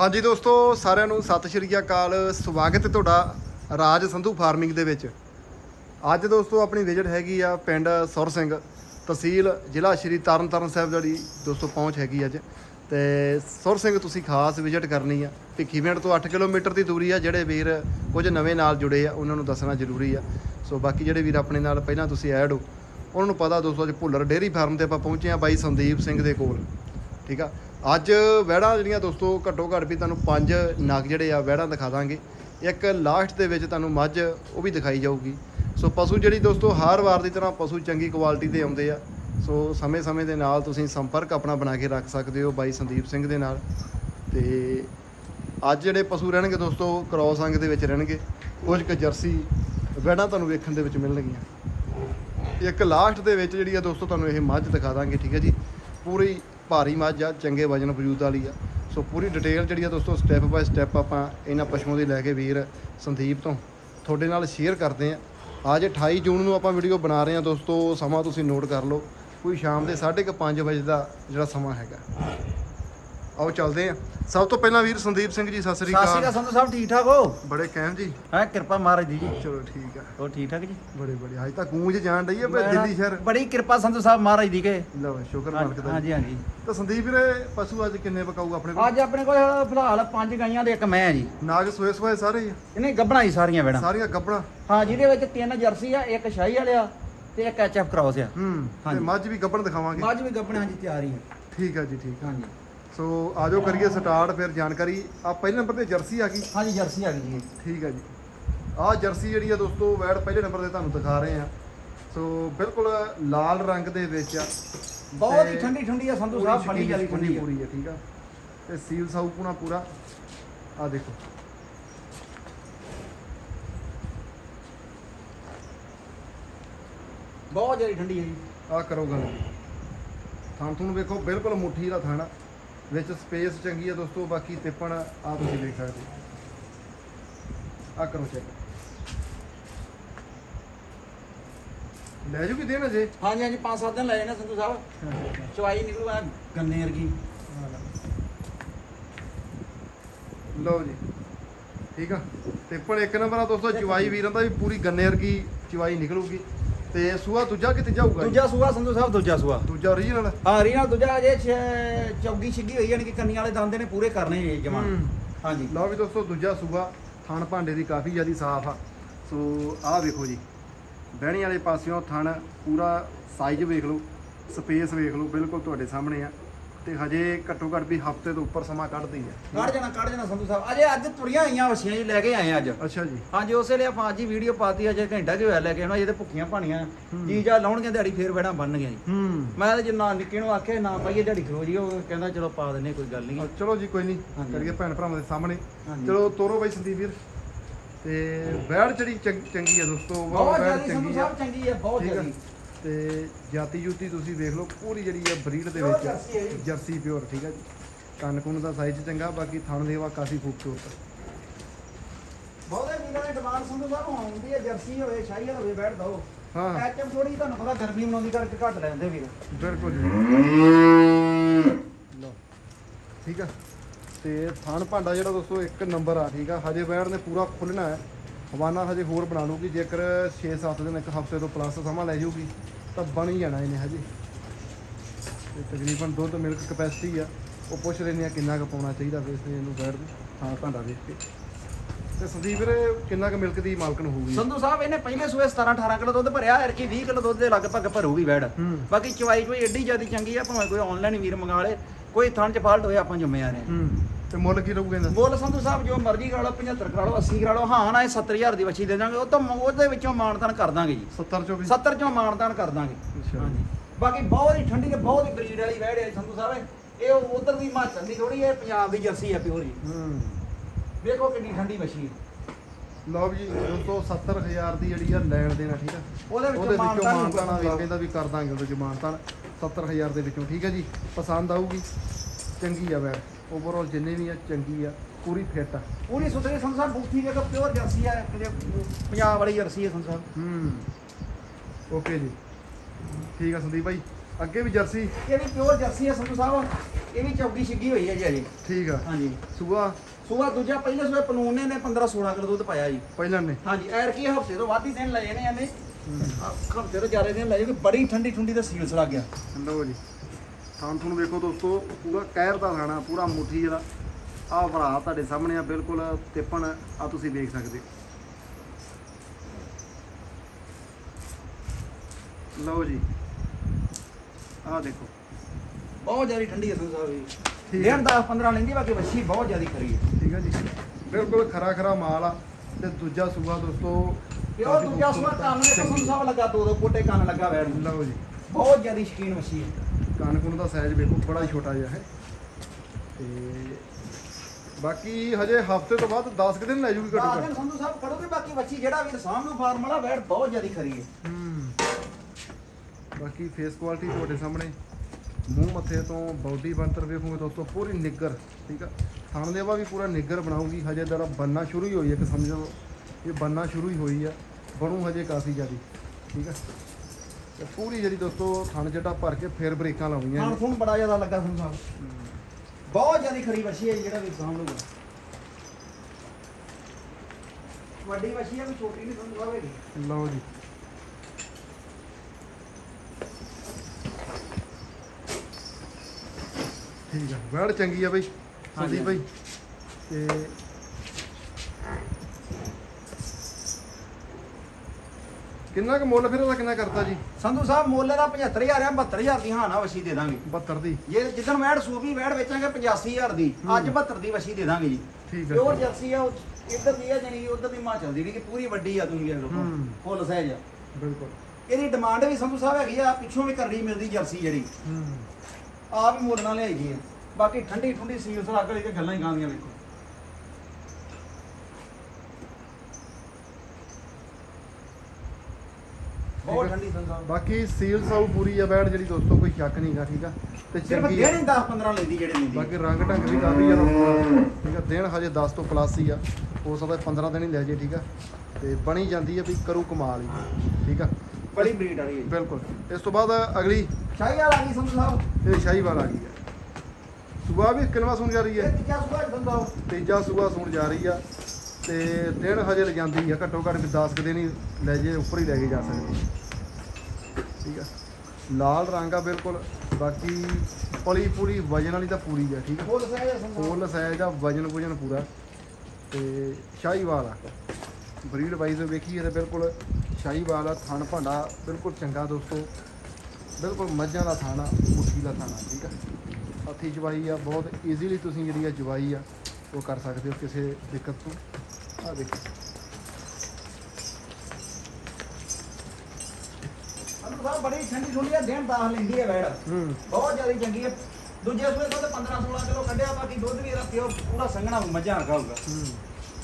ਹਾਂਜੀ ਦੋਸਤੋ, ਸਾਰਿਆਂ ਨੂੰ ਸਤਿ ਸ਼੍ਰੀ ਅਕਾਲ। ਸਵਾਗਤ ਹੈ ਤੁਹਾਡਾ ਰਾਜ ਸੰਧੂ ਫਾਰਮਿੰਗ ਦੇ ਵਿੱਚ। ਅੱਜ ਦੋਸਤੋ, ਆਪਣੀ ਵਿਜ਼ਿਟ ਹੈਗੀ ਆ ਪਿੰਡ ਸੁਰ ਸਿੰਘ ਤਹਿਸੀਲ ਜ਼ਿਲ੍ਹਾ ਸ਼੍ਰੀ ਤਰਨਤਾਰਨ ਸਾਹਿਬ ਜਿਹੜੀ ਦੋਸਤੋ ਪਹੁੰਚ ਹੈਗੀ ਅੱਜ। ਤੇ ਸੁਰ ਸਿੰਘ, ਤੁਸੀਂ ਖਾਸ ਵਿਜ਼ਿਟ ਕਰਨੀ ਆ। ਭਿੱਖੀ ਪਿੰਡ ਤੋਂ 8 ਕਿਲੋਮੀਟਰ ਦੀ ਦੂਰੀ ਆ, ਜਿਹੜੇ ਵੀਰ ਕੁਝ ਨਵੇਂ ਨਾਲ ਜੁੜੇ ਆ, ਉਹਨਾਂ ਨੂੰ ਦੱਸਣਾ ਜ਼ਰੂਰੀ ਆ। ਸੋ ਬਾਕੀ ਜਿਹੜੇ ਵੀਰ ਆਪਣੇ ਨਾਲ ਪਹਿਲਾਂ ਤੁਸੀਂ ਐਡ ਹੋ, ਉਹਨਾਂ ਨੂੰ ਪਤਾ ਦੋਸਤੋ, ਅੱਜ ਭੁੱਲਰ ਡੇਅਰੀ ਫਾਰਮ ਤੇ ਆਪਾਂ ਪਹੁੰਚੇ ਆ ਬਾਈ ਸੰਦੀਪ ਸਿੰਘ ਦੇ ਕੋਲ। ਠੀਕ ਆ? ਅੱਜ ਵਹਿੜਾਂ ਜਿਹੜੀਆਂ ਦੋਸਤੋ, ਘੱਟੋ ਘੱਟ ਵੀ ਤੁਹਾਨੂੰ ਪੰਜ ਨਗ ਜਿਹੜੇ ਆ ਵਹਿੜਾਂ ਦਿਖਾ ਦਾਂਗੇ। ਇੱਕ ਲਾਸਟ ਦੇ ਵਿੱਚ ਤੁਹਾਨੂੰ ਮੱਝ, ਉਹ ਵੀ ਦਿਖਾਈ ਜਾਊਗੀ। ਸੋ ਪਸ਼ੂ ਜਿਹੜੀ ਦੋਸਤੋ, ਹਰ ਵਾਰ ਦੀ ਤਰ੍ਹਾਂ ਪਸ਼ੂ ਚੰਗੀ ਕੁਆਲਿਟੀ ਦੇ ਆਉਂਦੇ ਆ। ਸੋ ਸਮੇਂ-ਸਮੇਂ ਦੇ ਨਾਲ ਤੁਸੀਂ ਸੰਪਰਕ ਆਪਣਾ ਬਣਾ ਕੇ ਰੱਖ ਸਕਦੇ ਹੋ ਬਾਈ ਸੰਦੀਪ ਸਿੰਘ ਦੇ ਨਾਲ। ਤੇ ਅੱਜ ਜਿਹੜੇ ਪਸ਼ੂ ਰਹਿਣਗੇ ਦੋਸਤੋ, ਕ੍ਰੋਸ ਅੰਗ ਦੇ ਵਿੱਚ ਰਹਿਣਗੇ। ਕੁਝ ਕੁ ਜਰਸੀ ਵਹਿੜਾਂ ਤੁਹਾਨੂੰ ਵੇਖਣ ਦੇ ਵਿੱਚ ਮਿਲਣਗੀਆਂ। ਇੱਕ ਲਾਸਟ ਦੇ ਵਿੱਚ ਜਿਹੜੀ ਆ ਦੋਸਤੋ, ਤੁਹਾਨੂੰ ਇਹ ਮੱਝ ਦਿਖਾ ਦਾਂਗੇ, ਠੀਕ ਹੈ ਜੀ। ਪੂਰੀ ਭਾਰੀ ਮੱਝ ਆ, ਚੰਗੇ ਵਜਨ ਵਜੂਦ ਵਾਲੀ ਆ। ਸੋ ਪੂਰੀ ਡਿਟੇਲ ਜਿਹੜੀ ਆ ਦੋਸਤੋ ਸਟੈਪ ਬਾਏ ਸਟੈਪ ਆਪਾਂ ਇਹਨਾਂ ਪਸ਼ੂਆਂ ਦੀ ਲੈ ਕੇ ਵੀਰ ਸੰਦੀਪ ਤੋਂ ਤੁਹਾਡੇ ਨਾਲ ਸ਼ੇਅਰ ਕਰਦੇ ਆ। ਅੱਜ 28 ਜੂਨ ਨੂੰ ਆਪਾਂ ਵੀਡੀਓ ਬਣਾ ਰਹੇ ਆ ਦੋਸਤੋ, ਸਮਾਂ ਤੁਸੀਂ ਨੋਟ ਕਰ ਲਓ। ਕੋਈ ਸ਼ਾਮ ਦੇ 5:30 ਵਜੇ ਦਾ ਜਿਹੜਾ ਸਮਾਂ ਹੈਗਾ। ਆਓ ਚੱਲਦੇ ਆ ਸਭ ਤੋਂ ਪਹਿਲਾਂ ਵੀਰ ਸੰਦੀਪ ਸਿੰਘ ਜੀ ਸਤਿ ਸ੍ਰੀ ਸਤਿ ਸ਼੍ਰੀ ਅਕਾਲ। ਅਕਾਲ ਸੰਧੂ ਸਾਹਿਬ ਠੀਕ ਠਾਕ ਹੋ? ਬੜੇ ਕਾਇਮ ਜੀ। ਹੈ ਕਿਰਪਾ ਮਹਾਰਾਜ ਦੀ ਜੀ। ਚਲੋ ਠੀਕ ਆ। ਹੋ ਠੀਕ ਠਾਕ ਜੀ? ਬੜੇ ਬੜੇ ਅੱਜ ਤਾਂ ਗੂੰਜ ਜਾਣ ਆ ਪਰ ਮੈਂ ਦਿੱਲੀ ਸ਼ਹਿਰ। ਬੜੀ ਕਿਰਪਾ ਸੰਧੂ ਸਾਹਿਬ ਮਹਾਰਾਜ ਦੀ ਕੇ। ਲਓ ਸ਼ੁਕਰ ਮਾਲਕ ਦਾ ਹਾਂਜੀ ਹਾਂਜੀ। ਤਾਂ ਸੰਦੀਪ ਵੀਰੇ ਪਸ਼ੂ ਅੱਜ ਕਿੰਨੇ ਪਕਾਊ ਆਪਣੇ ਕੋਲ? ਅੱਜ ਆਪਣੇ ਕੋਲ ਫਿਲਹਾਲ ਪੰਜ ਗਾਈਆਂ ਦੇ ਇੱਕ ਮੈਂ ਜੀ। ਨਾਗ ਸੋਏ ਸੋਏ ਸਾਰੇ ਹੀ ਆ? ਇਹਨੇ ਗੱਬਣਾ ਹੀ ਸਾਰੀਆਂ ਵੇੜਾਂ ਸਾਰੀਆਂ ਗੱਬਣਾ ਹਾਂ ਜਿਹਦੇ ਵਿੱਚ ਤਿੰਨ ਜਰਸੀ ਆ ਇੱਕ ਸ਼ਾਹੀ ਵਾਲਿਆ ਤੇ ਇੱਕ ਐਚਐਫ ਕ੍ਰਾਸ ਆ। ਹੂੰ ਤੇ ਹਾਂਜੀ। ਮੱਝ ਵੀ ਗੱਬਣ ਦਿਖਾਵਾਂਗੇ। ਮੱਝ ਵੀ ਗੱਬਣਾ ਹਾਂਜੀ ਤਿਆਰ ਹੀ ਆ। ਠੀਕ ਆ ਜੀ ਠੀਕ ਆ। ਹਾਂਜੀ। ਸੋ ਆਜੋ ਕਰੀਏ ਸਟਾਰਟ ਫਿਰ ਜਾਣਕਾਰੀ। ਆ ਪਹਿਲੇ ਨੰਬਰ ਤੇ ਜਰਸੀ ਆ ਗਈ? ਹਾਂਜੀ ਜਰਸੀ ਆ ਗਈ ਜੀ। ਠੀਕ ਆ ਜੀ। ਆ ਜਰਸੀ ਜਿਹੜੀ ਆ ਦੋਸਤੋ ਵੈੜ ਪਹਿਲੇ ਨੰਬਰ ਤੇ ਤੁਹਾਨੂੰ ਦਿਖਾ ਰਹੇ ਆ ਸੋ ਬਿਲਕੁਲ ਲਾਲ ਰੰਗ ਦੇ ਵਿੱਚ ਆ। ਬਹੁਤ ਹੀ ਠੰਡੀ ਠੰਡੀ ਆ ਸੰਧੂ ਸਾਹਿਬ ਜ਼ਿਆਦਾ ਪੂਰੀ ਠੰਡੀ ਪੂਰੀ ਆ ਠੀਕ ਆ। ਤੇ ਸੀਲ ਸਾਊ ਪੂਣਾ ਪੂਰਾ। ਆ ਦੇਖੋ। ਬਹੁਤ ਜ਼ਿਆਦਾ ਠੰਡੀ ਹੈ ਜੀ। ਆ ਕਰੋ ਗੱਲ। ਥਾਂ ਤੁਹਾਨੂੰ ਵੇਖੋ ਬਿਲਕੁਲ ਮੁੱਠੀ ਦਾ ਥਾਣਾ ਵਿੱਚ ਸਪੇਸ ਚੰਗੀ ਹੈ ਦੋਸਤੋ ਬਾਕੀ ਤਿੱਪਣ ਆ ਤੁਸੀਂ ਦੇਖ ਸਕਦੇ ਆ ਕਰੋ ਚੈੱਕ ਲੈ ਜੂ ਕਿ ਦੇਣਾ ਜੇ ਹਾਂਜੀ ਹਾਂਜੀ ਪੰਜ ਸੱਤ ਦਿਨ ਲੈ ਜਾਣੇ ਸੰਧੂ ਸਾਹਿਬ। ਚਵਾਈ ਨਿਕਲੂਗਾ ਗੰਨੇ ਵਰਗੀ। ਲਓ ਜੀ। ਠੀਕ ਆ। ਤਿੱਪਣ ਇੱਕ ਨੰਬਰ ਆ ਦੋਸਤੋ ਚਵਾਈ ਵੀਰਾਂ ਦਾ ਵੀ ਪੂਰੀ ਗੰਨੇ ਵਰਗੀ ਚਵਾਈ ਨਿਕਲੂਗੀ। ਤੇ ਸੂਆ ਦੂਜਾ ਕਿਤੇ ਜਾਊਗਾ? ਦੂਜਾ ਸੂਆ ਸੰਧੂ ਸਾਹਿਬ ਦੂਜਾ ਸੂਆ। ਦੂਜਾ ਓਰੀਜਨਲ ਹਾਂ ਰੀਨਾ ਦੂਜਾ ਅਜੇ ਛ- ਚੌਗੀ ਛਿੱਗੀ ਹੋਈ ਯਾਨੀ ਕਿ ਕੰਨੀ ਵਾਲੇ ਦੰਦੇ ਨੇ ਪੂਰੇ ਕਰਨੇ ਜੀ ਜਮਾ। ਹੂੰ। ਹਾਂਜੀ। ਲਓ ਵੀ ਦੋਸਤੋ ਦੂਜਾ ਸੂਆ ਥਣ ਭਾਂਡੇ ਦੀ ਕਾਫੀ ਜ਼ਿਆਦਾ ਸਾਫ਼ ਆ। ਸੋ ਆਹ ਵੇਖੋ ਜੀ। ਬਹਿਣੀ ਵਾਲੇ ਪਾਸਿਓਂ ਥਣ ਪੂਰਾ ਸਾਈਜ਼ ਵੇਖ ਲਓ ਸਪੇਸ ਵੇਖ ਲਓ ਬਿਲਕੁਲ ਤੁਹਾਡੇ ਸਾਹਮਣੇ ਆ। ਤੇ ਹਜੇ ਘੱਟੋ ਘੱਟ ਵੀ ਹਫ਼ਤੇ ਤੋਂ ਉੱਪਰ ਸਮਾਂ ਕੱਢਦੀ ਹੈ। ਕੱਢ ਜਾਣਾ ਕੱਢ ਜਾਣਾ ਸੰਧੂ ਸਾਹਿਬ। ਅਜੇ ਅੱਜ ਤੁਰੀਆਂ ਆਈਆਂ ਵਸੀਆਂ ਜੀ ਲੈ ਕੇ ਆਏ ਅੱਜ। ਅੱਛਾ ਜੀ। ਹਾਂਜੀ ਉਸੇ ਲਈ ਆਪਾਂ ਅੱਜ ਹੀ ਵੀਡੀਓ ਪਾਤੀ ਅਜੇ ਘੰਟਾ ਕਿ ਹੋਇਆ ਲੈ ਕੇ ਆਉਣਾ ਇਹਦੇ ਭੁੱਖੀਆਂ ਪਾਣੀਆਂ ਹੂੰ। ਜੀ ਜਾ ਲਾਉਣਗੇ ਦਿਹਾੜੀ ਫੇਰ ਬੈਣਾ ਬੰਨਗੇ ਜੀ। ਹੂੰ। ਮੈਂ ਤਾਂ ਜਿੰਨਾ ਨਿੱਕੇ ਨੂੰ ਆਖਿਆ ਨਾ ਪਾਈਏ ਦਿਹਾੜੀ ਖਰੋ ਜੀ ਉਹ ਕਹਿੰਦਾ ਚਲੋ ਪਾ ਦਿੰਨੇ ਕੋਈ ਗੱਲ ਨਹੀਂ। ਚਲੋ ਜੀ ਕੋਈ ਨਹੀਂ। ਕਰੀਏ ਭੈਣ ਭਰਾਵਾਂ ਦੇ ਸਾਹਮਣੇ। ਚਲੋ ਤੋਰੋ ਬਾਈ ਸੰਦੀਪ ਵੀਰ। ਤੇ ਬੈੜ ਜਿਹੜੀ ਚੰਗ- ਚੰਗੀ ਆ ਦੋਸਤੋ ਬਹੁਤ ਬੈੜ ਚੰਗੀ ਚੰਗੀ ਹੈ ਬਹੁਤ ਜ਼ਿਆਦੀ। ਤੇ ਜਾਤੀ ਜੂਤੀ ਤੁਸੀਂ ਦੇਖ ਲਓ ਪੂਰੀ ਜਿਹੜੀ ਆ ਬਰੀਡ ਦੇ ਵਿੱਚ ਜਰਸੀ ਹੈ ਪਿਓਰ ਠੀਕ ਆ ਜੀ। ਕੰਨ ਕੁੰਨ ਦਾ ਸਾਈਜ਼ ਚੰਗਾ ਬਾਕੀ ਥਣ ਦੇਵਾ ਕਾਫੀ ਖੂਬਸੂਰਤ ਬਹੁਤੇ ਵੀਰਾਂ ਦੀ ਡਿਮਾਂਡ ਸਾਹਿਬ ਹੁਣ ਆਉਂਦੀ ਹੈ ਜਰਸੀ ਹੋਵੇ ਸ਼ਾਹੀ ਹੋਵੇ ਬੈਠ ਦੋ ਹਾਂ। ਐਚਐਮ ਥੋੜੀ ਤੁਹਾਨੂੰ ਪਤਾ ਗਰਮੀ ਮਨਾਉਂਦੀ ਕਰਕੇ ਘੱਟ ਲੈਂਦੇ ਵੀਰ। ਬਿਲਕੁਲ ਜੀ। ਲਓ ਠੀਕ ਆ। ਤੇ ਥਣ ਭਾਂਡਾ ਜਿਹੜਾ ਦੋਸਤੋ ਇੱਕ ਨੰਬਰ ਆ ਠੀਕ ਆ। ਹਜੇ ਬੈੜ ਨੇ ਪੂਰਾ ਖੁੱਲਣਾ ਹੈ। ਹਵਾਨਾ ਹਜੇ ਹੋਰ ਬਣਾ ਲੂਗੀ ਜੇਕਰ 6-7 ਦਿਨ ਇੱਕ ਹਫ਼ਤੇ ਤੋਂ ਪਲੱਸ ਸਮਾਂ ਲੈ ਜਾਊਗੀ। ਤਾਂ ਬਣ ਹੀ ਜਾਣਾ ਇਹਨੇ ਹਜੇ। ਤੇ ਤਕਰੀਬਨ ਦੁੱਧ ਮਿਲਕ ਕਪੈਸਿਟੀ ਆ। ਉਹ ਪੁੱਛ ਲੈਂਦੇ ਆ ਕਿੰਨਾ ਕੁ ਪਾਉਣਾ ਚਾਹੀਦਾ ਵੇਸਦੇ ਇਹਨੂੰ ਬੈੜ ਦੇ ਥਾਂ ਭਾਂਡਾ ਦੇਖ ਕੇ। ਤੇ ਸੰਦੀਪ ਵੀਰੇ ਕਿੰਨਾ ਕੁ ਮਿਲਕ ਦੀ ਮਾਲਕਣ ਹੋਊਗੀ? ਸੰਧੂ ਸਾਹਿਬ ਇਹਨੇ ਪਹਿਲੇ ਸੂਏ 17 18 ਕਿਲੋ ਦੁੱਧ ਭਰਿਆ ਐਰ ਕੀ 20 ਕਿਲੋ ਦੁੱਧ ਦੇ ਲਗਭਗ ਭਰੂਗੀ ਵੈੜ ਹੂੰ। ਬਾਕੀ ਚਵਾਈ ਕੋਈ ਏਡੀ ਜ਼ਿਆਦੀ ਚੰਗੀ ਆ ਭਾਵੇਂ ਕੋਈ ਆਨਲਾਈਨ ਵੀਰ ਮੰਗਾ ਲੇ ਕੋਈ ਥਣ ਚ ਫਾਲਟ ਹੋਏ ਆਪਾਂ ਜ਼ਿੰਮੇਵਾਰ ਹਾਂ ਹੂੰ। ਤੇ ਮੁੱਲ ਕੀ ਰਹੂਗਾ ਇਹਦਾ? ਬੋਲ ਸੰਧੂ ਸਾਹਿਬ ਜੋ ਮਰਜ਼ੀ ਕਰਾ ਲਓ 75 ਕਰਾ ਲਓ 80 ਕਰਾ ਲਓ ਹਾਂ ਨਾ ਇਹ 70000 ਦੀ ਵੱਛੀ ਦੇ ਦਾਂਗੇ ਉਹ ਤਾਂ ਉਹਦੇ ਵਿੱਚੋਂ ਮਾਨਤਾਨ ਕਰ ਦਾਂਗੇ ਜੀ। 70 ਚੋਂ ਵੀ? 70 ਚੋਂ ਮਾਨਤਾਨ ਕਰ ਦਾਂਗੇ। ਹਾਂਜੀ। ਬਾਕੀ ਬਹੁਤ ਹੀ ਠੰਡੀ ਤੇ ਬਹੁਤ ਹੀ ਬਰੀਡ ਵਾਲੀ ਵੈੜ ਹੈ ਸੰਧੂ ਸਾਹਿਬ। ਇਹ ਉਧਰ ਦੀ ਹਿਮਾਚਲ ਦੀ ਥੋੜੀ ਹੈ ਪੰਜਾਬ ਦੀ ਜਰਸੀ ਹੈ ਪਿਓਰ ਜੀ। ਹੂੰ। ਵੇਖੋ ਕਿੰਨੀ ਠੰਡੀ ਵੱਛੀ ਹੈ। ਲਓ ਵੀ ਦੋਸਤੋ 70000 ਦੀ ਜਿਹੜੀ ਆ ਲੈਣ ਦੇਣਾ ਠੀਕ ਆ? ਉਹਦੇ ਵਿੱਚੋਂ ਮਾਨਤਾਨ ਵੀ ਕਹਿੰਦਾ ਵੀ ਕਰ ਦਾਂਗੇ ਉਹਦੇ ਚ ਮਾਨਤਾਨ। 70000 ਦੇ ਵਿੱਚੋਂ ਠੀਕ ਹੈ ਜੀ? ਪਸੰਦ ਆਊਗੀ। ਚੰਗੀ ਆ ਵੈਰ ਓਵਰਆਲ ਜਿੰਨੇ ਵੀ ਆ ਚੰਗੀ ਆ ਪੂਰੀ ਫਿੱਟ ਆ। ਪੂਰੀ ਸੁਥਰੀ ਸਾਹਿਬ ਬੂਥੀ ਵੇਖੋ ਪਿਓਰ ਜਰਸੀ ਕਿਤੇ ਪੰਜਾਬ ਵਾਲੀ ਜਰਸੀ ਸੰਧੂ ਸਾਹਿਬ ਹੂੰ। ਓਕੇ ਜੀ। ਠੀਕ ਆ ਸੰਦੀਪ ਭਾਈ। ਅੱਗੇ ਵੀ ਜਰਸੀ? ਇਹ ਵੀ ਪਿਓਰ ਜਰਸੀ ਹੈ ਸੰਧੂ ਸਾਹਿਬ। ਇਹ ਵੀ ਚੌਕੀ ਛਿੱਗੀ ਹੋਈ ਹੈ ਜੀ ਅਜੇ ਠੀਕ ਆ। ਹਾਂਜੀ। ਸੂਆ? ਸੂਆ ਦੂਜਾ ਪਹਿਲੇ ਸੂਏ ਪਨੂਨ ਨੇ 15 16 ਕਿਲੋ ਦੁੱਧ ਪਾਇਆ ਜੀ। ਪਹਿਲਾਂ ਨੇ? ਹਾਂਜੀ ਐਰ ਕੀ ਹਫ਼ਤੇ ਤੋਂ ਵੱਧ ਹੀ ਦਿਨ ਲਏ ਨੇ ਇਹਨੇ। ਹਫ਼ਤੇ ਤੋਂ ਜ਼ਿਆਦਾ ਦਿਨ ਲਏ ਕਿ ਬੜੀ ਠੰਡੀ ਠੰਡੀ ਦਾ ਸੀਲਸ ਲੱਗ ਗਿਆ। ਲਓ ਜੀ। ਥਾਂ ਤੁਹਾਨੂੰ ਵੇਖੋ ਦੋਸਤੋ ਪੂਰਾ ਕਹਿਰ ਦਾ ਖਾਣਾ ਪੂਰਾ ਮੁੱਠੀ ਜਿਹੜਾ। ਆਹ ਭਰਾ ਤੁਹਾਡੇ ਸਾਹਮਣੇ ਆ ਬਿਲਕੁਲ ਤਿੱਪਣ ਆ ਤੁਸੀਂ ਵੇਖ ਸਕਦੇ। ਲਓ ਜੀ ਆਹ ਦੇਖੋ। ਬਹੁਤ ਜ਼ਿਆਦਾ ਠੰਡੀ ਹੈ ਸਾਹਿਬ ਜੀ ਡੇਢ 10 15 ਲੈਂਦੀ ਬਾਕੀ ਵੱਛੀ ਬਹੁਤ ਜ਼ਿਆਦਾ ਖਰੀ ਹੈ। ਠੀਕ ਹੈ ਜੀ। ਬਿਲਕੁਲ ਖਰਾ ਖਰਾ ਮਾਲ ਆ ਤੇ ਦੂਜਾ ਸੂਆ ਦੋਸਤੋ ਉਹ ਦੂਜਾ ਸੂਆ ਕੰਨ ਦੇ ਸੰਧੂ ਸਾਹਿਬ ਲੱਗਾ ਦੋ ਦੋ ਕੋਟੇ ਕੰਨ ਲੱਗਾ ਵੈਰ ਲਓ ਜੀ। ਬਹੁਤ ਜ਼ਿਆਦਾ ਸ਼ਕੀਨ ਵੱਛੀ ਹੈ। ਕੰਨ ਕੁੰਨ ਦਾ ਸਾਈਜ਼ ਵੇਖੋ ਬੜਾ ਹੀ ਛੋਟਾ ਜਿਹਾ ਹੈ। ਤੇ ਬਾਕੀ ਹਜੇ ਹਫ਼ਤੇ ਤੋਂ ਬਾਅਦ 10 ਕੁ ਦਿਨ ਲੈ ਜੂਗੀ ਘੱਟੋ ਘੱਟ। ਵਿੱਚ ਸੰਧੂ ਸਾਹਿਬ ਬਾਕੀ ਵੱਛੀ ਜਿਹੜਾ ਵੀ ਸਾਹਮ ਨੂੰ ਫਾਰਮ ਵਾਲਾ ਵੈਰ ਬਹੁਤ ਜ਼ਿਆਦਾ ਖਰੀ ਹੈ। ਹੂੰ। ਬਾਕੀ ਫੇਸ ਕੁਆਲਿਟੀ ਤੁਹਾਡੇ ਸਾਹਮਣੇ। ਮੂੰਹ ਮੱਥੇ ਤੋਂ ਬਾਡੀ ਬੰਤਰ ਵੇਖੋਗੇ ਦੋਸਤੋ ਪੂਰੀ ਨਿੱਗਰ ਠੀਕ ਆ? ਥਣ ਦੇਵਾ ਵੀ ਪੂਰਾ ਨਿੱਗਰ ਬਣਾਉਗੀ ਹਜੇ ਦਰਾ ਬੰਨਾ ਸ਼ੁਰੂ ਹੀ ਹੋਈ ਹੈ ਕਿ ਸਮਝੋ ਇਹ ਬੰਨਾ ਸ਼ੁਰੂ ਹੀ ਹੋਈ ਆ ਬਣੂ ਹਜੇ ਕਾਫੀ ਜ਼ਿਆਦੀ ਠੀਕ ਆ? ਤੇ ਪੂਰੀ ਜਿਹੜੀ ਦੋਸਤੋ ਥਣ ਜਿਹੜਾ ਭਰ ਕੇ ਫੇਰ ਬ੍ਰੇਕਾਂ ਲਾਉਣੀਆਂ ਖਾਣ ਨੇ ਖੂਨ ਬੜਾ ਜ਼ਿਆਦਾ ਲੱਗਾ ਸੰਧੂ ਸਾਹਿਬ ਬਹੁਤ ਜ਼ਿਆਦਾ ਖਰੀ ਵੱਛੀ ਹੈ ਜੀ ਜਿਹੜਾ ਵੀ ਸਾਹਮ ਲੂਗਾ ਵੱਡੀ ਵੱਛੀ ਹੈ ਵੀ ਛੋਟੀ ਨਹੀਂ ਹੈਗੀ ਲਓ ਜੀ। ਠੀਕ ਆ ਵੜ ਚੰਗੀ ਆ ਬਈ ਹਾਂਜੀ, ਸੰਦੀਪ ਬਈ। ਤੇ ਕਿੰਨਾ ਕੁ ਮੁੱਲ ਫਿਰ ਉਹਦਾ ਕਿੰਨਾ ਕਰਤਾ ਜੀ? ਸੰਧੂ ਸਾਹਿਬ ਮੁੱਲ ਦਾ 75000 ਆ 72000 ਦੀ ਹਾਨਾ ਵਛੀ ਦੇ ਦਾਂਗੇ। 72 ਦੀ। ਜੇ ਜਿੱਦਣ ਵੈੜ ਸੂਬੀ ਵੈੜ ਵੇਚਾਂਗੇ 85000 ਦੀ। ਅੱਜ 72 ਦੀ ਵਛੀ ਦੇ ਦਾਂਗੇ ਜੀ। ਠੀਕ ਪਿਓਰ ਆ ਜਰਸੀ ਆ ਇੱਧਰ ਦੀ ਆ ਜਣੀ ਉੱਧਰ ਦੀ ਹਿਮਾਚਲ ਦੀ ਜਿਹੜੀ ਪੂਰੀ ਵੱਡੀ ਆ ਤੁਸੀਂ ਵੇਖ ਲਓ ਹੂੰ। ਫੁੱਲ ਸਹਿਜ ਆ। ਬਿਲਕੁਲ। ਇਹਦੀ ਡਿਮਾਂਡ ਵੀ ਸੰਧੂ ਸਾਹਿਬ ਹੈਗੀ ਆ ਪਿੱਛੋਂ ਵੀ ਕਰਨੀ ਮਿਲਦੀ ਜਰਸੀ ਜਿਹੜੀ। ਹੂੰ। ਆਪ ਹੀ ਮੁੱਲ ਨਾਲ ਲਿਆਈ ਗਈ ਆ। ਬਾਕੀ ਠੰਡੀ ਠੰਡੀ ਸੀਲ ਸਰ ਅੱਗ ਤੇ ਗੱਲਾਂ ਹੀ ਗਾਂਦੀਆਂ ਵੇਖੋ। ਬਹੁਤ। ਠੰਡੀ ਬਾਕੀ ਸੀਲ ਸਾਊ ਪੂਰੀ ਆ ਬੈੜ ਜਿਹੜੀ ਦੋਸਤੋ ਕੋਈ ਸ਼ੱਕ ਨਹੀਂਗਾ ਠੀਕ ਆ? ਤੇ ਸਿਰਫ ਚੰਗੀ ਆ। 10 15 ਲੈਂਦੀ ਜਿਹੜੇ ਲੈਂਦੀ। ਬਾਕੀ ਰੰਗ ਢੰਗ ਵੀ ਕਾਫੀ ਜ਼ਿਆਦਾ ਸੋਹਣਾ ਠੀਕ ਆ ਦਿਨ ਹਜੇ 10 ਤੋਂ ਪਲੱਸ ਹੀ ਆ। ਹੋ ਸਕਦਾ 15 ਦਿਨ ਹੀ ਲੈ ਜੇ ਠੀਕ ਆ? ਤੇ ਬਣੀ ਜਾਂਦੀ ਆ ਵੀ ਕਰੂ ਕਮਾਲ ਹੀ ਠੀਕ ਆ? ਬੜੀ ਬਰੀਡ ਵਾਲੀ ਹੈ ਬਿਲਕੁਲ। ਇਸ ਤੋਂ ਬਾਅਦ ਅਗਲੀ। ਸ਼ਾਹੀ ਵਾਲਾ ਆ ਗਈ ਸੰਧੂ ਸਾਹਿਬ। ਇਹ ਸ਼ਾਹੀਵਾਲ ਆ ਗਈ ਆ। ਸੂਆ ਵੀ ਕਿੰਨਵਾ ਸੁਣ ਜਾ ਰਹੀ ਇਹ ਹੈ ਤੀਜਾ ਸੁਭਾ ਸੰਧੂ ਸਾਹਿਬ। ਤੀਜਾ ਸੂਆ ਸੁਣ ਜਾ ਰਹੀ ਆ। ਤੇ ਦਿਨ ਹਜੇ ਲੈ ਜਾਂਦੀ ਆ ਘੱਟੋ ਘੱਟ ਵੀ 10 ਕੁ ਦਿਨ ਹੀ ਲੈ ਜੇ ਉੱਪਰ ਹੀ ਲੈ ਕੇ ਜਾ ਸਕਦੀ ਠੀਕ ਆ? ਲਾਲ ਰੰਗ ਆ ਬਿਲਕੁਲ ਬਾਕੀ ਪਲੀ ਪੂਰੀ ਵਜਨ ਵਾਲੀ ਤਾਂ ਪੂਰੀ ਆ ਠੀਕ ਫੁੱਲ ਸਾਈਜ਼ ਆ ਵਜਨ ਵਜਨ ਪੂਰਾ। ਤੇ ਸ਼ਾਹੀਵਾਲ ਆ। ਬਰੀਡ ਵਾਈਜ਼ ਵੇਖੀਏ ਤਾਂ ਬਿਲਕੁਲ ਸ਼ਾਹੀਵਾਲ ਆ ਥਣ ਭਾਂਡਾ ਬਿਲਕੁਲ ਚੰਗਾ ਦੋਸਤੋ। ਬਿਲਕੁਲ ਮੱਝਾਂ ਦਾ ਥਾਣਾ ਮੁੱਠੀ ਦਾ ਥਾਣਾ ਠੀਕ ਆ? ਹੱਥੀ ਜਵਾਈ ਆ ਬਹੁਤ ਈਜ਼ੀਲੀ ਤੁਸੀਂ ਜਿਹੜੀ ਆ ਜਵਾਈ ਆ ਉਹ ਕਰ ਸਕਦੇ ਹੋ ਕਿਸੇ ਦਿੱਕਤ ਤੋਂ। ਆ ਦੇਖੋ। ਸੰਧੂ ਸਾਹਿਬ ਬੜੀ ਠੰਡੀ ਠੰਡੀ ਆ ਦਿਨ 10 ਲੈਂਦੀ ਹੈ ਵੈੜ ਹੂੰ। ਬਹੁਤ ਜ਼ਿਆਦਾ ਚੰਗੀ ਹੈ ਦੂਜੇ ਸੂਏ ਤੋਂ 15 16 ਕਿਲੋ ਕੱਢਿਆ ਬਾਕੀ ਦੁੱਧ ਵੀ ਇਹਦਾ ਪਿਓ ਪੂਰਾ ਸੰਘਣਾ ਮੱਝਾਂ ਹੂੰ।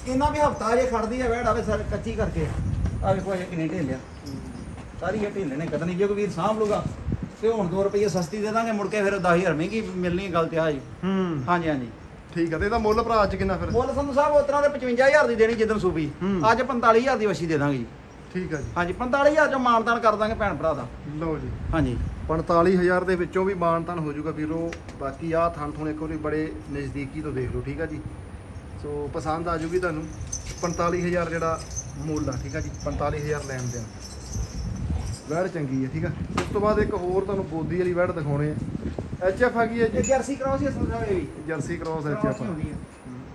ਇਹਨਾਂ ਵੀ ਹਫਤਾ ਜੇ ਖੜਦੀ ਹੈ ਵੈੜ ਆਵੇ ਸਰ ਕੱਚੀ ਕਰਕੇ। ਆ ਵੇਖੋ ਇਹ ਕਿੰਨੇ ਢੇਲਿਆ ਸਾਰੀ ਇਹ ਢੇਲੇ ਨੇ ਕਤਨੀ ਜੇ ਕੋਈ ਵੀਰ ਸਾਂਭ ਲੂਗਾ ਤੇ ਹੁਣ 2 ਰੁਪਏ ਸਸਤੀ ਦੇ ਦਾਂਗੇ ਮੁੜ ਕੇ ਫਿਰ 10000 ਮਹਿੰਗੀ ਮਿਲਣੀ ਗੱਲ ਤੇ ਆ ਜੀ। ਹੂੰ। ਹਾਂਜੀ ਹਾਂਜੀ। ਠੀਕ ਆ ਤੇ ਇਹਦਾ ਮੁੱਲ ਭਰਾ ਅੱਜ ਕਿੰਨਾ ਫਿਰ? ਮੁੱਲ ਸੰਧੂ ਸਾਹਿਬ ਉਸ ਤਰ੍ਹਾਂ ਦੇ 55000 ਦੀ ਦੇਣੀ ਜਿੱਦਣ ਸੂਬੀ। ਹੂੰ। ਅੱਜ 45000 ਦੀ ਵਛੀ ਦੇ ਦਾਂਗੇ ਜੀ। ਠੀਕ ਆ ਜੀ। ਹਾਂਜੀ 45000 ਚੋਂ ਮਾਨਦਾਨ ਕਰ ਦਾਂਗੇ ਭੈਣ ਭਰਾ ਦਾ। ਲਓ ਜੀ। ਹਾਂਜੀ। 45000 ਦੇ ਵਿੱਚੋਂ ਵੀ ਮਾਨਤਾਨ ਹੋ ਜਾਊਗਾ ਵੀਰੋ। ਬਾਕੀ ਆਹ ਥਣ ਥੁਣ ਇੱਕ ਵਾਰੀ ਬੜੇ ਨਜ਼ਦੀਕੀ ਤੋਂ ਦੇਖ ਲਓ ਠੀਕ ਆ ਜੀ। ਸੋ ਪਸੰਦ ਆ ਜੂਗੀ ਤੁਹਾਨੂੰ। 45000 ਜਿਹੜਾ ਮੁੱਲ ਆ ਠੀਕ ਆ ਜੀ। 45000 ਲੈਣ ਦੇਣ। ਵੈੜ ਚੰਗੀ ਹੈ ਠੀਕ ਆ। ਉਸ ਤੋਂ ਬਾਅਦ ਇੱਕ ਹੋਰ ਤੁਹਾਨੂੰ ਬੋਦੀ ਵਾਲੀ ਵੈੜ ਦਿਖਾਉਣੇ ਆ। ਐਚ ਐਫ ਗਈ ਹੈ ਜੀ। ਜਰਸੀ ਕ੍ਰਾਸ ਹੀ ਸੰਧੂ ਸਾਹਿਬ ਇਹ ਵੀ। ਜਰਸੀ ਕ੍ਰਾਸ ਐਚ ਐਫ ਹੀ ਹੈ।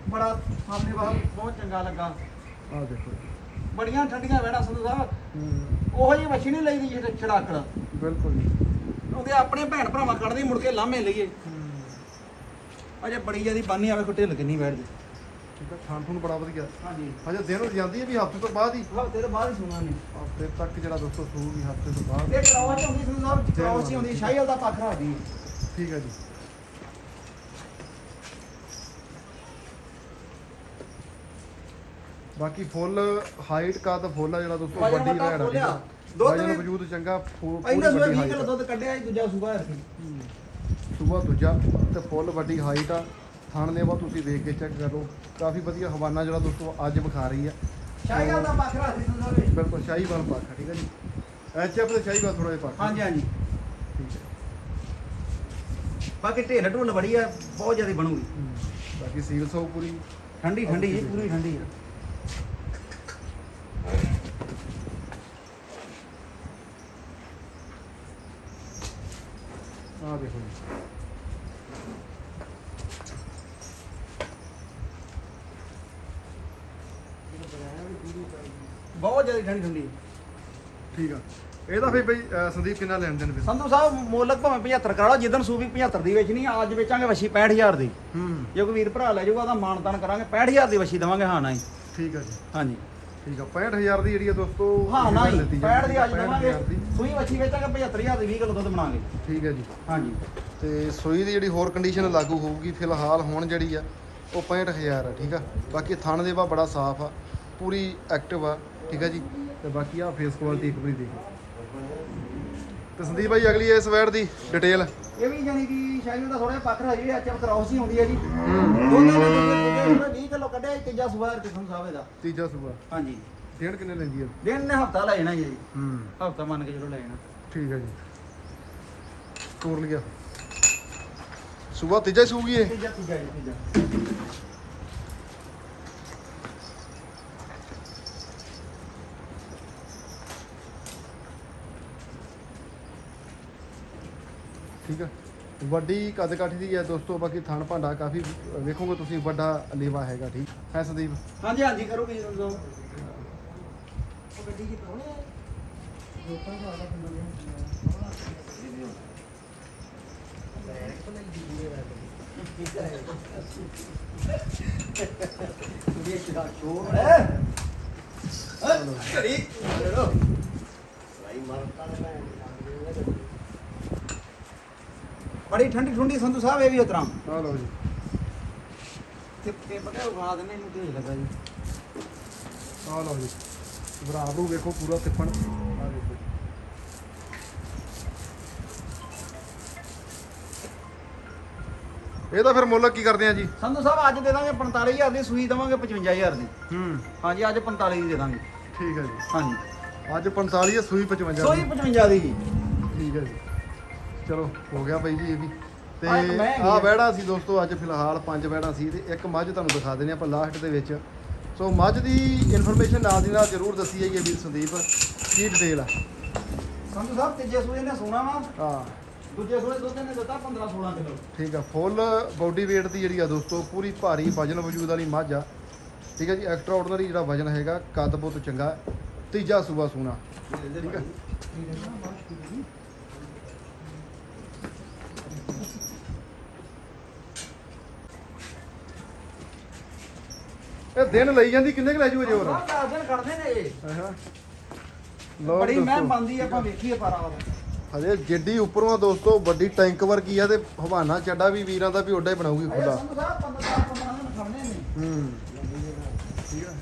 ਬੜਾ ਸਾਹਮਣੇ ਬਾਹਰ ਬਹੁਤ ਚੰਗਾ ਲੱਗਾ। ਆ ਦੇਖੋ ਬੜੀਆਂ ਠੰਡੀਆਂ ਵੈੜਾ ਸੰਧੂ ਸਾਹਿਬ। ਹੂੰ। ਉਹੋ ਜਿਹੀ ਵਛੀ ਨਹੀਂ ਲਈਦੀ ਜਿਹੜੇ ਛੜਾਕੜ। ਬਿਲਕੁਲ ਜੀ। ਉਹਦੇ ਆਪਣੇ ਭੈਣ ਭਰਾਵਾਂ ਕੱਢਦੇ ਮੁੜ ਕੇ ਲਾਮੇ ਲਈਏ। ਅਜੇ ਬੜੀ ਜਿਆਦੀ ਬਾਨੀ ਆਵੇ ਕੋ ਢਿੱਲ ਕਿੰਨੀ ਬੈਠਦੀ ਠੀਕ ਆ ਥਣ ਥੁਣ ਬੜਾ ਵਧੀਆ। ਹਾਂਜੀ। ਹਜੇ ਦਿਨ ਜਾਂਦੀ ਹੈ ਵੀ ਹਫ਼ਤੇ ਤੋਂ ਬਾਅਦ ਹੀ। ਹਫ਼ਤੇ ਤੋਂ ਬਾਅਦ ਹੀ ਸੁਣਾ ਨੇ ਹਫ਼ਤੇ ਤੱਕ ਜਿਹੜਾ ਦੋਸਤੋ ਸੂਗੀ ਹਫ਼ਤੇ ਤੋਂ ਬਾਅਦ। ਇਹ ਕਰਾਉਚ ਹੁੰਦੀ ਸੰਧੂ ਸਾਹਿਬ ਕਰਾਉਚ ਹੀ ਹੁੰਦੀ ਸ਼ਾਹੀਵਾਲ ਦਾ ਪੱਖ ਰੱਖਦੀ। ਠੀਕ ਹੈ ਜੀ। ਬਾਕੀ ਫੁੱਲ ਹਾਈਟ ਕਾ ਤਾਂ ਫੁੱਲ ਆ ਜਿਹੜਾ ਦੋਸਤੋ ਵੱਡੀ ਵੱਡਾ ਵੈੜ ਆ ਫੁੱਲ ਠੀਕ ਆ। ਆ। ਦੁੱਧ ਵਜਨ ਵੀ- ਵਜੂਦ ਚੰਗਾ ਫੁ- ਪਹਿਲੇ ਪੂਰੀ ਸੂਏ ਵੱਡੀ 20 ਹਾਈਟ ਕਿਲੋ ਆ। ਦੁੱਧ ਕੱਢਿਆ ਸੀ ਦੂਜਾ ਤੇ ਫੁੱਲ ਵੱਡੀ ਹਾਈਟ ਆ। ਥਣ ਦੇ ਵਾ ਤੁਸੀਂ ਦੇਖ ਕੇ ਚੈੱਕ ਕਰੋ। ਕਾਫੀ ਵਧੀਆ ਹਵਾਨਾ ਜਿਹੜਾ ਦੋਸਤੋ ਅੱਜ ਵਿਖਾ ਰਹੀ ਆ। ਸ਼ਾਹੀਵਾਲ ਦਾ ਪੱਖ ਰੱਖਦੀ ਸੰਧੂ ਸਾਹਿਬ ਬਿਲਕੁਲ ਸ਼ਾਹੀਵਾਲ ਪਾਖਾ ਠੀਕ ਹੈ ਜੀ। ਐਚ ਐਫ ਤੇ ਸ਼ਾਹੀਵਾਲ ਥੋੜਾ ਜਿਹਾ ਪਾਖਾ ਹਾਂਜੀ ਹਾਂਜੀ। ਬਾਕੀ ਢੇਲ ਢੁੱਲ ਬੜੀ ਆ ਬਹੁਤ ਜ਼ਿਆਦਾ ਬਣੂਗੀ। ਬਾਕੀ ਸੀਲ ਸੋ ਪੂਰੀ। ਠੰਡੀ ਠੰਡੀ ਜੀ ਪੂਰੀ ਠੰਡੀ ਆ। ਆ ਦੇਖੋ ਜੀ ਬਹੁਤ ਜ਼ਿਆਦਾ ਠੰਡੀ ਠੰਡੀ ਠੀਕ ਆ ਇਹਦਾ ਫਿਰ ਬਈ ਸੰਦੀਪ ਕਿੰਨਾ ਲੈਣ ਦੇਣ ਫਿਰ? ਸੰਧੂ ਸਾਹਿਬ ਮੁੱਲਕ ਭਾਵੇਂ 75 ਕਰਾ ਲਓ ਜਿੱਦਣ ਸੂਬੀ 75 ਦੀ ਵੇਚਣੀ ਆ ਅੱਜ ਵੇਚਾਂਗੇ ਵਸ਼ੀ 65000 ਦੀ। ਹੂੰ। ਜੇ ਕੋਈ ਵੀਰ ਭਰਾ ਲੈ ਜਾਊਗਾ ਉਹਦਾ ਮਾਣ ਤਾਣ ਕਰਾਂਗੇ 65000 ਦੀ ਵਸ਼ੀ ਦੇਵਾਂਗੇ ਹਾਂ ਨਾ ਹੀ ਠੀਕ ਆ ਜੀ। ਹਾਂਜੀ। ਠੀਕ ਆ 65000 ਦੀ ਜਿਹੜੀ ਆ ਦੋਸਤੋ ਹਾਂ ਨਾ ਹੀ ਲੈਤੀ 65 ਦੀ ਅੱਜ 65,000 ਦੇਵਾਂਗੇ। ਦੀ। ਸੂਈ ਵਸ਼ੀ ਵੇਚਾਂਗੇ 75000 ਦੀ 20 ਕਿਲੋ ਦੁੱਧ ਬਣਾਵਾਂਗੇ ਠੀਕ ਹੈ ਜੀ। ਹਾਂਜੀ। ਤੇ ਸੂਈ ਦੀ ਜਿਹੜੀ ਹੋਰ ਕੰਡੀਸ਼ਨ ਲਾਗੂ ਹੋਊਗੀ ਫਿਲਹਾਲ ਹੁਣ ਜਿਹੜੀ ਆ ਉਹ 65000 ਆ ਠੀਕ ਆ। ਬਾਕੀ ਥਣ ਦੇ ਵਾ ਬੜਾ ਸਾਫ਼ ਆ ਪੂਰੀ ਐਕਟਿਵ ਆ ਠੀਕ ਆ ਜੀ। ਤੇ ਬਾਕੀ ਆ ਫੇਸ ਕੁਆਲਿਟੀ ਇੱਕ ਵਾਰੀ ਦੇਖੋ ਤੇ ਸੰਦੀਪ ਭਾਈ ਅਗਲੀ ਇਸ ਵੈੜ ਦੀ ਡਿਟੇਲ ਇਹ ਵੀ ਜਾਨੀ ਕਿ ਸ਼ਾਇਦ ਦਾ ਥੋੜਾ ਪੱਖ ਹੈ ਜਿਹੜੀ ਐਚਐਫ ਕਰਾਉਸ ਹੀ ਹੁੰਦੀ ਹੈ ਜੀ। ਹੂੰ। ਦੋਨਾਂ ਨੇ ਦੂਜੇ 20 ਕਿਲੋ ਕੱਢਿਆ ਜੀ, ਤੀਜਾ ਸੁਬਾਰ ਕਿਸਮ ਸਾਹਿਬ ਦਾ ਤੀਜਾ ਸੂਆ ਹਾਂਜੀ। ਡੇਢ ਕਿੰਨੇ ਲੈਂਦੀ ਆ ਦਿਨ ਨੇ ਹਫਤਾ ਲੈ ਜਾਣਾ ਜੀ ਹੂੰ। ਹਫਤਾ ਮੰਨ ਕੇ ਚਲੋ ਲੈ ਜਾਣਾ। ਠੀਕ ਹੈ ਜੀ। ਤੋਰ ਲਿਆ। ਸੂਆ ਤੀਜਾ ਹੀ ਸੂਗੀ ਇਹ? ਤੀਜਾ ਤੀਜਾ ਜੀ ਤੀਜਾ। ਠੀਕ ਆ? ਵੱਡੀ ਕੱਦ ਕਾਠੀ ਦੀ ਹੈ ਦੋਸਤੋ ਬਾਕੀ ਥਣ ਭਾਂਡਾ ਕਾਫੀ ਵੇਖੋਗੇ ਤੁਸੀਂ ਵੱਡਾ ਲੇਵਾ ਹੈਗਾ ਠੀਕ? ਹੈ ਸੰਦੀਪ? ਹਾਂਜੀ ਹਾਂਜੀ ਕਰੋਗੇ ਜੀ ਉਹ ਗੱਡੀ ਕੀ ਪਾਉਣੇ ਬੜੀ ਠੰਡੀ ਠੰਡੀ ਸੰਧੂ ਸਾਹਿਬ ਇਹ ਵੀ ਉਤਰਾਂ ਆ ਲਓ ਜੀ। ਤੇ ਤੇ ਪਤਾ ਉਗਾ ਦਿੰਦੇ ਇਹਨੂੰ ਤੇਜ਼ ਲੱਗਾ ਜੀ। ਆ ਲਓ ਜੀ। ਬਰਾਬ ਨੂੰ ਵੇਖੋ ਪੂਰਾ ਤਿੱਪਣ ਆ ਦੇਖੋ ਇਹਦਾ ਫਿਰ ਮੁੱਲ ਕੀ ਕਰਦੇ ਆ ਜੀ? ਸੰਧੂ ਸਾਹਿਬ ਅੱਜ ਦੇ ਦਾਂਗੇ 45000 ਦੀ ਸੂਈ ਦੇਵਾਂਗੇ 55000 ਦੀ। ਹੂੰ। ਹਾਂਜੀ ਅੱਜ 45 ਦੀ ਦੇ ਦਾਂਗੇ। ਠੀਕ ਹੈ ਜੀ। ਹਾਂਜੀ। ਅੱਜ 45 ਹੈ ਸੂਈ 55 ਸੂਈ 55 ਦੀ ਜੀ। ਠੀਕ ਹੈ ਜੀ। ਚਲੋ ਹੋ ਗਿਆ ਬਾਈ ਜੀ ਇਹ ਵੀ। ਤੇ ਆ ਆ। ਵਹਿੜਾ ਸੀ ਦੋਸਤੋ ਅੱਜ ਫਿਲਹਾਲ ਪੰਜ ਵਹਿੜਾ ਸੀ ਤੇ ਇੱਕ ਮੱਝ ਤੁਹਾਨੂੰ ਦਿਖਾ ਦਿੰਦੇ ਆਪਾਂ ਲਾਸਟ ਦੇ ਵਿੱਚ। ਸੋ ਮੱਝ ਦੀ ਇਨਫੋਰਮੇਸ਼ਨ ਨਾਲ ਦੀ ਨਾਲ ਜ਼ਰੂਰ ਦੱਸੀ ਜਾਈਏ ਵੀਰ ਸੰਦੀਪ ਕੀ ਡਿਟੇਲ ਆ? ਸੰਧੂ ਸਾਹਿਬ ਤੀਜੇ ਸੂਏ ਨੇ ਸੋਨਾ ਵਾ। ਹਾਂ। ਦੂਜੇ ਸੂਏ ਦੁੱਧ ਨੇ ਦਿੱਤਾ 15 16 ਕਿਲੋ। ਠੀਕ ਆ ਫੁੱਲ ਬੋਡੀ weight ਦੀ ਜਿਹੜੀ ਆ ਦੋਸਤੋ ਪੂਰੀ ਭਾਰੀ ਵਜਨ ਵਜੂਦ ਵਾਲੀ ਮੱਝ ਆ। ਠੀਕ ਹੈ ਜੀ ਐਕਸਟਰਾ ਆਰਡੀਨਰੀ ਜਿਹੜਾ ਵਜਨ ਹੈਗਾ ਕੱਦ ਬਹੁਤ ਚੰਗਾ। ਤੀਜਾ ਸੂਬਾ ਸੂਣਾ ਠੀਕ ਹੈ ਇਹ ਦਿਨ ਲਈ ਜਾਂਦੀ ਕਿੰਨੇ ਕੁ ਲੈ ਜੂ ਅਜੇ ਹੋਰ? ਸਾਹਿਬ ਦਸ ਦਿਨ ਕੱਢਦੇ ਨੇ ਇਹ। ਹਾਂ ਲੋ ਬੜੀ ਮੈਂ ਦੋਸਤੋ ਬੰਦੀ ਆਪਾਂ ਵੇਖੀਏ ਪਰ ਆ ਹਜੇ ਜਿੱਡੀ ਉੱਪਰੋਂ ਆ ਦੋਸਤੋ ਵੱਡੀ ਟੈਂਕ ਵਰਗੀ ਆ ਤੇ ਹਵਾਨਾ ਚੱਡਾ ਵੀ ਵੀਰਾਂ ਦਾ ਵੀ ਓਡਾ ਹੀ ਬਣਾਉਗੀ ਖੁੱਲਾ ਸੰਧੂ ਸਾਹਿਬ 15 15 ਦਿਨ ਖੜਨੇ ਨੇ। ਹੂੰ। ਠੀਕ ਆ।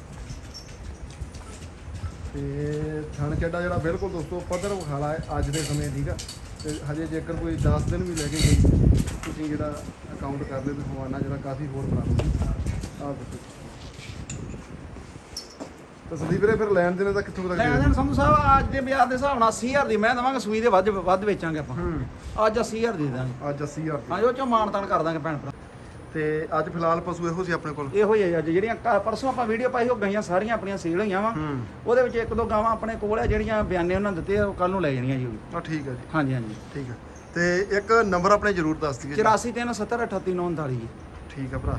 ਤੇ ਥਣ ਚੱਡਾ ਜਿਹੜਾ ਬਿਲਕੁਲ ਦੋਸਤੋ ਪੱਧਰ ਵਿਖਾਲਾ ਹੈ ਅੱਜ ਦੇ ਸਮੇਂ ਠੀਕ ਆ। ਤੇ ਹਜੇ ਜੇਕਰ ਕੋਈ 10 ਦਿਨ ਵੀ ਲੈ ਕੇ ਗਈ ਤੁਸੀਂ ਜਿਹੜਾ ਅਕਾਊਂਟ ਕਰ ਲਿਓ ਤੇ ਹਵਾਨਾ ਜਿਹੜਾ ਕਾਫੀ ਹੋਰ ਬਣਾ ਲਓ ਆਹ ਦੇਖੋ। ਤਾਂ ਸੰਦੀਪ ਵੀਰੇ ਫਿਰ ਲੈਣ ਦੇਣੇ ਤਾਂ ਕਿੱਥੋਂ ਤੱਕ ਲੈ ਦੇਣ ਸੰਧੂ ਸਾਹਿਬ ਅੱਜ ਦੇ ਬਾਜ਼ਾਰ ਦੇ ਹਿਸਾਬ ਨਾਲ 80000 ਦੀ ਮੈਂ ਦਵਾਂਗੇ ਸੂਈ ਦੇ ਵੱਧ ਵੱਧ ਵੇਚਾਂਗੇ ਆਪਾਂ। ਹੂੰ। ਅੱਜ 80000 ਦੀ ਦੇ ਦਾਂਗੇ ਅੱਜ 80000 ਹਾਂਜੀ ਉਹ ਚੋਂ ਮਾਨ ਤਾਨ ਕਰ ਦਾਂਗੇ ਭੈਣ ਭਰਾ। ਤੇ ਅੱਜ ਫਿਲਹਾਲ ਪਸ਼ੂ ਇਹੋ ਸੀ ਆਪਣੇ ਕੋਲ? ਇਹੋ ਹੀ ਹੈ ਅੱਜ ਜਿਹੜੀਆਂ ਪਰਸੋਂ ਆਪਾਂ ਵੀਡੀਓ ਪਾਈ ਉਹ ਗਈਆਂ ਸਾਰੀਆਂ ਆਪਣੀਆਂ ਸੇਲ ਹੋਈਆਂ ਵਾ। ਹੂੰ। ਉਹਦੇ ਵਿੱਚ ਇੱਕ ਦੋ ਗਾਵਾਂ ਆਪਣੇ ਕੋਲ ਆ ਜਿਹੜੀਆਂ ਬਿਆਨੇ ਉਹਨਾਂ ਦਿੱਤੇ ਉਹ ਕੱਲ ਨੂੰ ਲੈ ਜਾਣੀਆਂ ਜੀ ਉਹ ਠੀਕ ਹੈ ਜੀ। ਹਾਂਜੀ ਹਾਂਜੀ। ਠੀਕ ਹੈ ਤੇ ਇੱਕ ਨੰਬਰ ਆਪਣੇ ਜ਼ਰੂਰ ਦੱਸ ਦਈਏ ਜੀ। 84 370 38 39 ਜੀ। ਠੀਕ ਆ ਭਰਾ।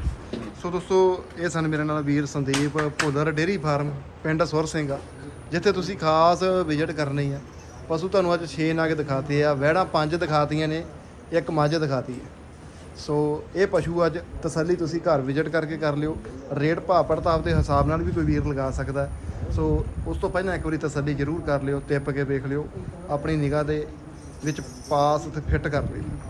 ਸੋ ਦੋਸਤੋ, ਇਹ ਸਨ ਮੇਰੇ ਨਾਲ ਵੀਰ ਸੰਦੀਪ ਭੋਦਰ ਡੇਰੀ ਫਾਰਮ, ਪਿੰਡ ਸੁਰ ਸਿੰਘ ਆ, ਜਿੱਥੇ ਤੁਸੀਂ ਖਾਸ ਵਿਜ਼ਿਟ ਕਰਨੀ ਆ। ਪਸ਼ੂ ਤੁਹਾਨੂੰ ਅੱਜ 6 ਨਾਗ ਦਿਖਾਤੇ ਆ, ਵਹਿੜਾਂ ਪੰਜ ਦਿਖਾਤੀਆਂ ਨੇ, ਇੱਕ ਮੱਝ ਦਿਖਾਤੀ ਹੈ ਸੋ ਇਹ ਪਸ਼ੂ ਅੱਜ ਤਸੱਲੀ ਤੁਸੀਂ ਘਰ ਵਿਜ਼ਿਟ ਕਰਕੇ ਕਰ ਲਿਓ। ਰੇਟ ਭਾਅ ਪੜਤਾਪ ਦੇ ਹਿਸਾਬ ਨਾਲ ਵੀ ਕੋਈ ਵੀਰ ਲਗਾ ਸਕਦਾ। ਸੋ ਉਸ ਤੋਂ ਪਹਿਲਾਂ ਇੱਕ ਵਾਰੀ ਤਸੱਲੀ ਜ਼ਰੂਰ ਕਰ ਲਿਓ, ਟਿੱਪ ਕੇ ਵੇਖ ਲਿਓ, ਆਪਣੀ ਨਿਗਾਹ ਦੇ ਵਿੱਚ ਪਾਸ ਤੇ ਫਿੱਟ ਕਰ ਲਿਓ।